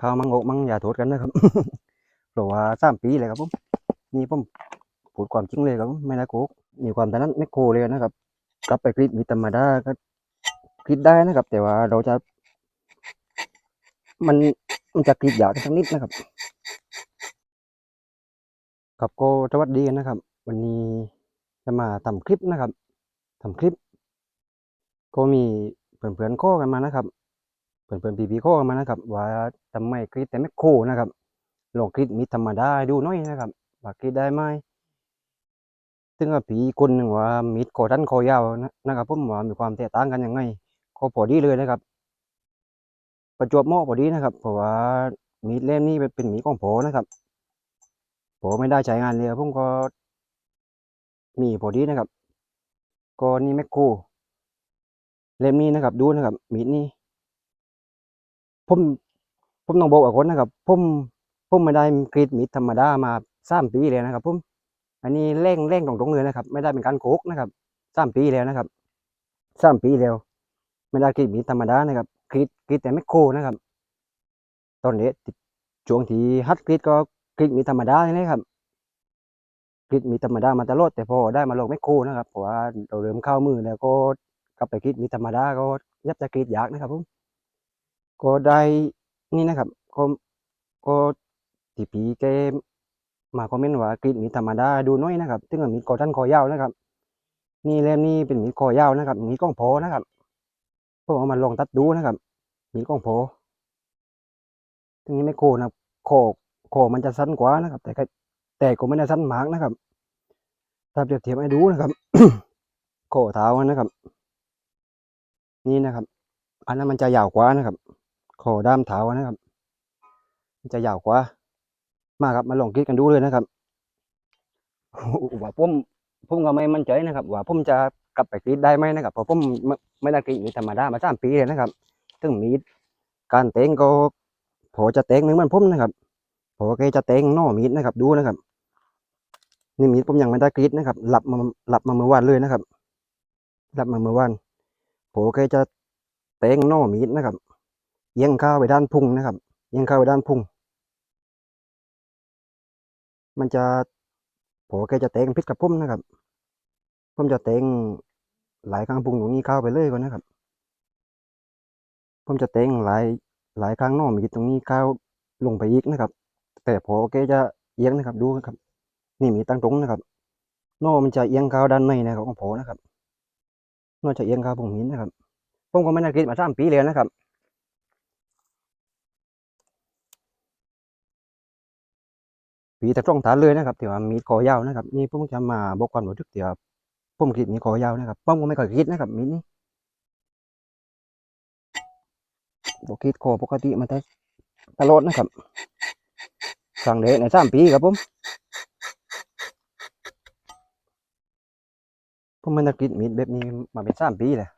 ข้าวมังโกมังอย่าโทษกันนะครับเพราะว่าสามปีเลยครับผมนี่ผมพูดความจริงเลยครับไม่ได้โกกมีความถนัดไม่โคเลยนะครับกลับไปกรีดมีธรรมดาก็กรีดได้นะครับ แต่ว่าเราจะ มันมันจะกรีดยากสักนิดนะครับครับก็สวัสดีนะครับ วันนี้จะมาทำคลิปนะครับทำคลิป ก็มีเพื่อนๆข้อกันมานะครับ เพื่อนๆพี่ๆข้อกันมานะครับ ว่าทำไมกรีดแต่ไม่โคนะครับลองกรีดมีธรรมดาดูหน่อยนะครับว่ากรีดได้ไหมซึ่งผีคนหนึ่งว่ามีดคอสั้นคอยาวนะครับผมว่ามีความแตกต่างกันยังไงก็พอดีเลยนะครับ ประจวบเหมาะพอดีนะครับ เพราะว่ามีดเล่มนี้เป็นมีดของโผนะครับโผไม่ได้ใช้งานเลยผมก็มีพอดีนะครับก็นี่แมคโครเล่มนี้นะครับ ดูนะครับมีดนี้ ผมผมต้องบอกกับคนนะครับ ผมผมไม่ได้กรีดมีดธรรมดามาสามปีเลยนะครับ ผม อันนี้เร่งเร่งตรงๆเลยนะครับ ไม่ได้เป็นการโกหกนะครับสามปีแล้วนะครับสามปีแล้ว ไม่ได้กรีดมีดธรรมดานะครับกรีดกรีดแต่แมคโครนะครับ ตอนนี้ช่วงที่ฮัดกรีดก็กรีดมีดธรรมดานี่นะครับกรีดมีดธรรมดามาตลอดแต่พอได้มาลงแมคโครนะครับเพราะว่าเราเริ่มเข้ามือแล้วก็กลับไปกรีดมีดธรรมดาก็ยับจะกรีดยากนะครับผม ก็ได้นี่นะครับก็ก็ที่ปีแกมาคอมเมนต์ว่ากรีดมีธรรมดาดูน้อยนะครับซึ่งมีดคอสั้นคอยาวนะครับ นี่เล่มนี้เป็นมีคอยาวนะครับ มีดก้องโผนะครับผมเอามาลองตัดดูนะครับ มีดก้องโผซึ่งนี้ไม่โคนะครับโคโคมันจะสั้นกว่านะครับ แต่แต่ก็ไม่ได้สั้นมากนะครับถ้าเปรียบเทียบให้ดูนะครับโคเท้านะครับ นี่นะครับ อันนั้นมันจะยาวกว่านะครับ โคด้ามเท้านะครับมันจะยาวกว่า มาครับมาลองคิดกันดูเลยนะครับว่าผมผมก็ไม่มั่นใจนะครับ ว่าผมจะกลับไปกรีดได้ไหมนะครับเพราะผมไม่ไม่ได้กรีดมีธรรมดามาสามปีเลยนะครับซึ่งมีดการเต็งก็พอจะเต็งเหมือนผมนะครับพอแกจะเต็งนอมีดนะครับ ดูนะครับนี่มีดผมยังไม่ได้กรีดนะครับ หลับมาหลับมาเมื่อวานเลยนะครับ หลับมาเมื่อวานพอแกจะเต็งนอมีดนะครับ เอียงข้าวไปด้านพุงนะครับ เอียงข้าวไปด้านพุงมันจะพอแกจะเต็งพิษกับผมนะครับผมจะเต็งหลายครั้งพุงตรงนี้เข้าไปเลยก่อนนะครับผมจะเต็งหลายหลายครั้งน้อมีตรงนี้เข้าลงไปอีกนะครับ แต่พอแกจะเอียงนะครับดูนะครับ นี่มีตั้งตรงนะครับน้อมันจะเอียงเข้าด้านในนะครับของผมนะครับน้อจะเอียงเข้าพุงนี้นะครับผมก็ไม่ได้กรีดมาสามปีแล้วนะครับ ปีแต่ตรงฐาเลยนะครับที่ว่ามีคอยาวนะครับ นี่ผมจะมาบอกความรู้สึกที่ว่าผมกรีดมีคอยาวนะครับผมก็ไม่เคยกรีดนะครับมีนี้บอกกรีดคอปกติมาแต่ตลอดนะครับครั้งเดในสามปีครับผมผมม่ได้กรีดมีดแบบนี้มาเป็นสามปีเลย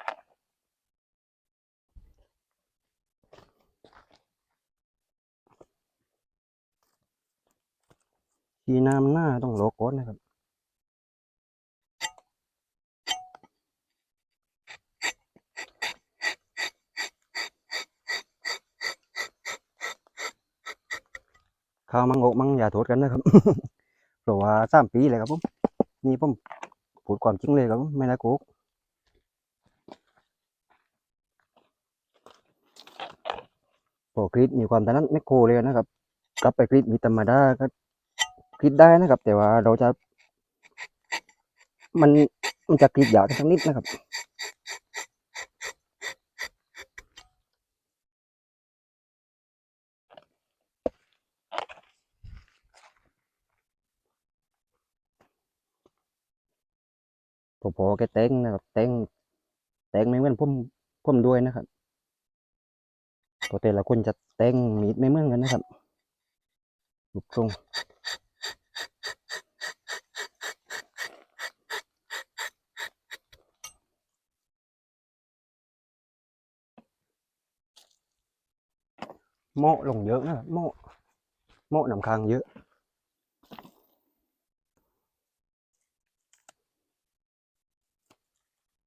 ทีน้ำหน้าต้องโลก้อนนะครับข้าวมังโกมังอย่าโทษกันนะครับ เพราะว่าสามปีเลยครับผม นี่ผมพูดความจริงเลยครับผมไม่ได้โกหกพอกรีดมีความถนัดไม่โคเลยนะครับ กลับไปกรีดมีธรรมดาก็ กรีดได้นะครับ แต่ว่าเราจะ มันมันจะกรีดยากสักนิดนะครับพอพอแกเต้งนะครับเต้งเต้งไม่เหมือนผมผมด้วยนะครับเพราะแต่ละคนจะเต้งมีดไม่เหมือนกันนะครับรูปทรง โมะลงเยอะนะโม่โม่หนำค้างเยอะ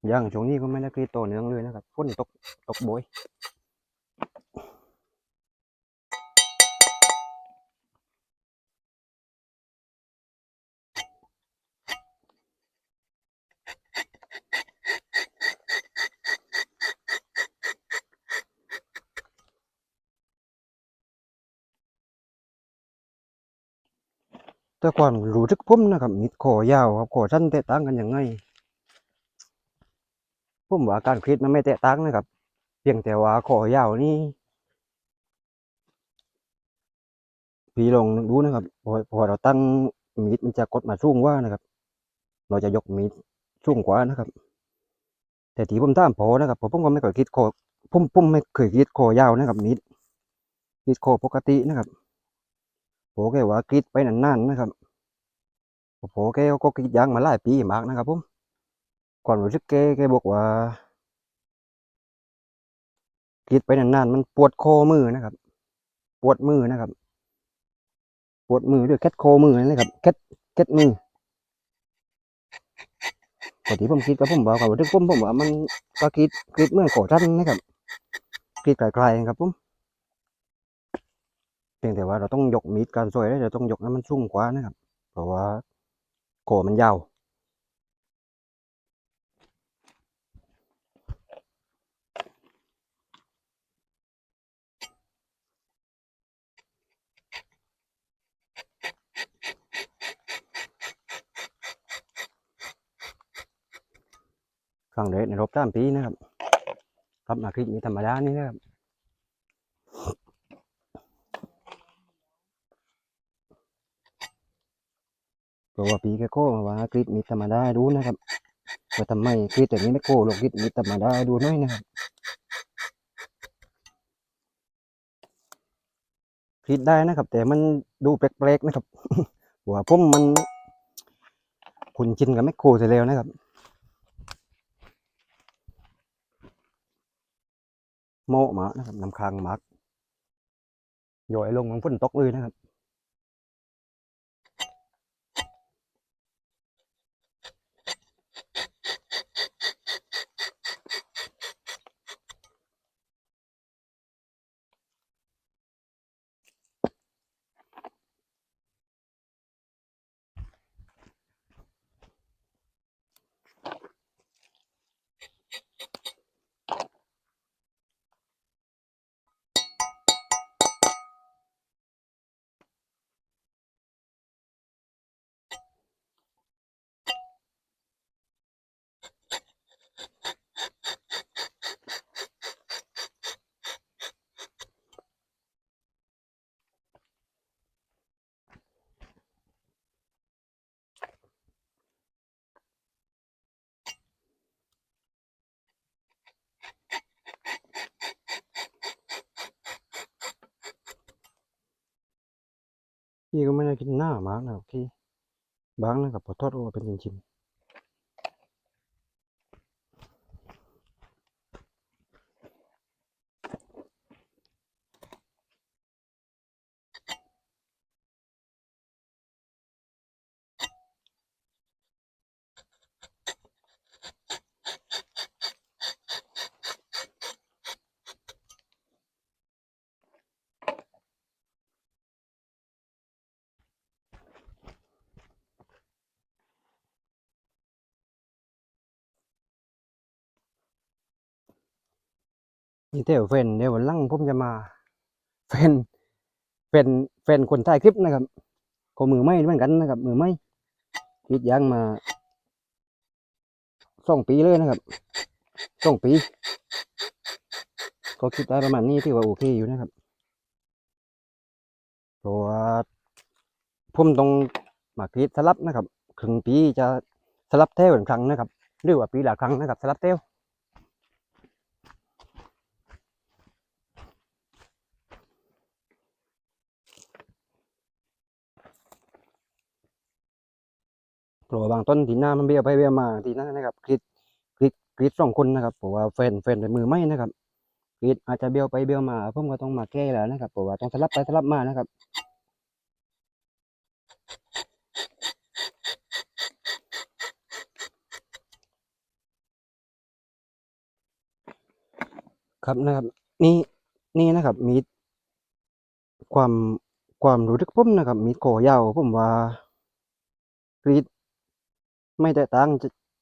อย่างช่วงนี้ก็ไม่ได้กรีดต่อเนื่องเลยนะครับฝนตกตกบ่อย แต่ความรู้สึกผมนะครับมีดคอยาวครับคอสั้นแตกต่างกันยังไงผมว่าการกรีดมันไม่แตกต่างนะครับ เพียงแต่ว่าคอยาวนี่พี่ลองดูนะครับพอพอเราตั้งมีดมันจะกดมาสูงว่านะครับ เราจะยกมีดสูงกว่านะครับ แต่ที่ผมตามพอนะครับผมก็ไม่เคยคิดคอผมผมไม่เคยคิดคอยาวนะครับมีดมีดคอปกตินะครับ โผแค่ว่ากรีดไปนานๆนะครับโผแกก็กรีดยางมาหลายปีมากนะครับผมก่อนรู้สึกแกแกบอกว่ากรีดไปนานๆมันปวดคอมือนะครับ ปวดมือนะครับ ปวดมือด้วยแคทคอมือนั่นเลยครับแคทแคทมือปกติผมคิดกับผมบอกกับว่าผมผมว่ามันก็คิดคิดเมื่อก่อท่านนะครับคิดไกลๆครับผม พียงแต่ว่าเราต้องยกมีดการซอยได้เราต้องยกให้มันสูงกว่านะครับ เพราะว่าโกมันยาวครั้งแรกในรอบสามปีนะครับกลับมาคลิปนี้ธรรมดานี่นะครับ เพราะว่าปีแกโก้มาว่ากรีดมีธรรมดาให้ดูนะครับว่าทำไมกรีดแต่นี้ไม่โก้ลงกรีดมีธรรมดาให้ดูหน้อยนะครับกรีดได้นะครับ แต่มันดูแปลกๆนะครับว่าผมมันคุณชินกับไม่โก้เสียแล้วนะครับโมหมานะครับนำคางหมักย่อยลงมันฝนตกเลยนะครับ พี่ ก็ไม่ได้กินหน้ามากนะครับพี่บางนะครับพอทอดออเป็นจริง นี่แต่ว่าแฟนเดี๋ยววันหลังผมจะมาแฟนแฟนแฟนคนถ่ายคลิปนะครับก็มือไม่เหมือนกันนะครับ มือไม่กรีดยางมาสองปีเลยนะครับสองปี ก็คิดได้ประมาณนี้ที่ว่าโอเคอยู่นะครับเพราะว่าผมต้องมากรีดสลับนะครับครึ่งปีจะสลับเท่าหนึ่งครั้งนะครับ หรือว่าปีละครั้งนะครับสลับเท่า เพราะว่าบางต้นทีหน้ามันเบี้ยวไปเบี้ยวมาทีนั้นนะครับกรีดกรีดกรีดสองคนนะครับเพราะว่าแฟนแฟนเป็นมือไม่นะครับกรีดอาจจะเบี้ยวไปเบี้ยวมาผมก็ต้องมาแก้แล้วนะครับเพราะว่าต้องสลับไปสลับมานะครับครับนะครับนี่นี่นะครับมีความความรู้สึกผมนะครับ มีโกยาวผมว่ากรีด ไม่แตกต่าง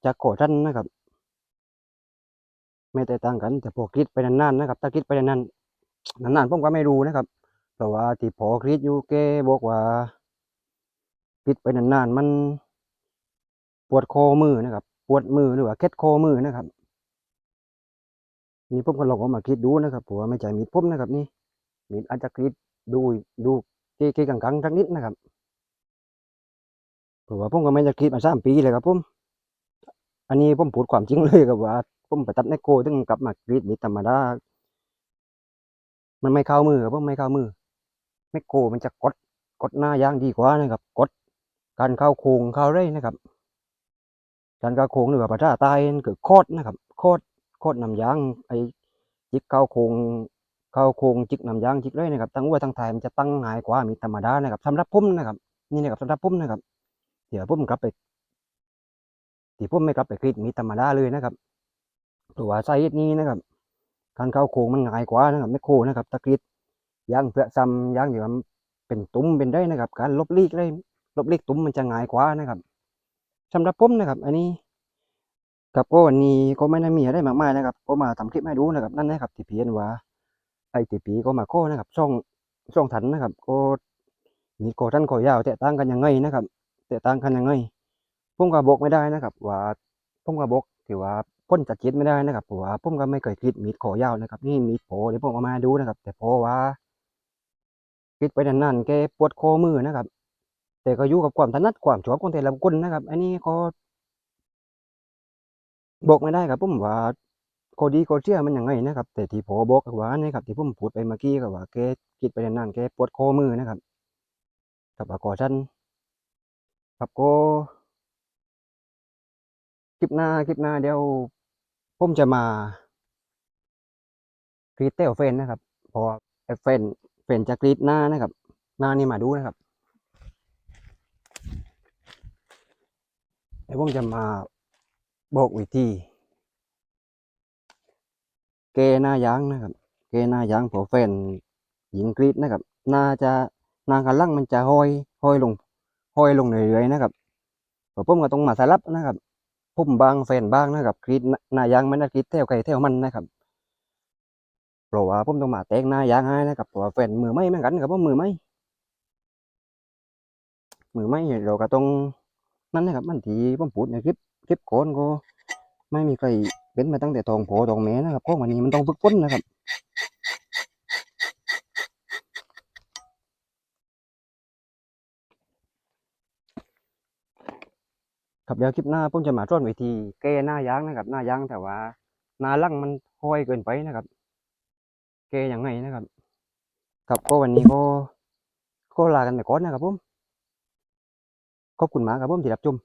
จากโกท่านนะครับ ไม่แตกต่างกัน แต่พอกรีดไปนานๆนะครับ ถ้ากรีดไปนานๆนานๆผมก็ไม่รู้นะครับเพราะว่าที่พอกรีดอยู่แกบอกว่ากรีดไปนานๆมันปวดคอมือนะครับ ปวดมือหรือว่าเคล็ดคอมือนะครับ นี่ผมก็ลองเอามากรีดดูนะครับเพราะว่าไม่ใช่มีดผมนะครับ นี่มีดอาจจะกรีดดูดูเก๊ๆกังๆสักนิดนะครับ ราะว่าผมก็ไม่ได้กรีดมาสามปีเลยครับผมอันนี้ผมพูดความจริงเลยครับว่าผมไปตัดแมคโครถึงกลับมากรีดมีธรรมดามันไม่เข้ามือครับผมไม่เข้ามือแมคโครมันจะกดกดหน้ายางดีกว่านะครับ กด การเข้าโค้งเข้าเร่นะครับ การเข้าโค้งหรือว่าภาษาใต้นั่นคือโคดนะครับโคดโคดนำยางไอ้จิกเข้าโค้งเข้าโค้งจิกนำยางจิกเร่นะครับทั้งวัวทั้งไทยมันจะตั้งง่ายกว่ามีธรรมดานะครับสำหรับผมนะครับ นี่นะครับสำหรับผมนะครับ เดี๋ยวผมกลับไปที่ผมไม่กลับไปกรีดมีธรรมดาเลยนะครับเพราะว่าไซส์นี้นะครับการเข้าโค้งมันง่ายกว่านะครับแมคโครนะครับตะกรีดย่างเพื่อซ้ำย่างที่ว่เป็นตุ้มเป็นได้นะครับ การลบลีกได้ลบลีกตุ้มมันจะง่ายกว่านะครับสำหรับผมนะครับ อันนี้กับก็วันนี้ก็ไม่ได้มีอะไรมากมายนะครับ ก็มาทำคลิปให้ดูนะครับ นั่นนะครับที่เพียนว่าไอ้ที่ปีก็มาโก้นะครับ ช่องช่องถันนะครับ ก็มีโกทันโกยาวแตกต่างกันยังไงนะครับ แตกต่างกันยังไงผมก็บอกไม่ได้นะครับว่าผมก็บอกถือว่าพ้นจัดจิตไม่ได้นะครับเพราะว่าผมก็ไม่เคยกรีดมีดขอยาวนะครับ นี่มีดโผเดี๋ยวผมเอามาดูนะครับ แต่เพราะว่ากรีดไปนานๆแกปวดคอมือนะครับ แต่ก็อยู่กับความถนัดความชอบของแต่ละคนนะครับ อันนี้ก็บอกไม่ได้ครับผมว่าข้อดีข้อเสียมันยังไงนะครับ แต่ที่พอบอกว่านี่ครับที่ผมพูดไปเมื่อกี้ก็ว่าแกกรีดไปนานๆแกปวดคอมือนะครับกับอากอชัน ครับก็คลิปหน้าคลิปหน้าเดี๋ยวผมจะมากรีดเต้เฟนนะครับ พอเฟนเฟนจะกรีดหน้านะครับ หน้านี่มาดูนะครับเดี๋ยวผมจะมาบอกวิธีเกหน้ายางนะครับ เกหน้ายางพอแฟนหญิงกรีดนะครับน่าจะหนากระลังมันจะห้อยห้อยลง ห้อยลงเรื่อยๆนะครับผมก็ต้องมาสลับนะครับพุ่มบางแฟนบางนะครับกรีดหน้ายางมันนะกรีดเท่าไก่เท่ามันนะครับเพราะว่าผมต้องมาแตงหน้ายางให้นะครับเพราะว่าแฟนมือไม่เหมือนกันครับผมมือไม่มือไม่เราก็ต้องนั่นนะครับมันทีผมพูดในคลิปคลิปก่อนก็ไม่มีใครเป็นมาตั้งแต่ทองโผทองแม่นะครับเพราะวันนี้มันต้องฝึกฝนนะครับ ครับเดี๋ยวคลิปหน้าผมจะมาสอนวิธีแก้หน้ายางนะครับ หน้ายางแต่ว่า หน้าลั่งมันห้อยเกินไปนะครับ แก้ยังไงนะครับ ครับก็วันนี้ก็ก็ลากันไปก่อนนะครับผมขอบคุณมากครับผมที่รับชม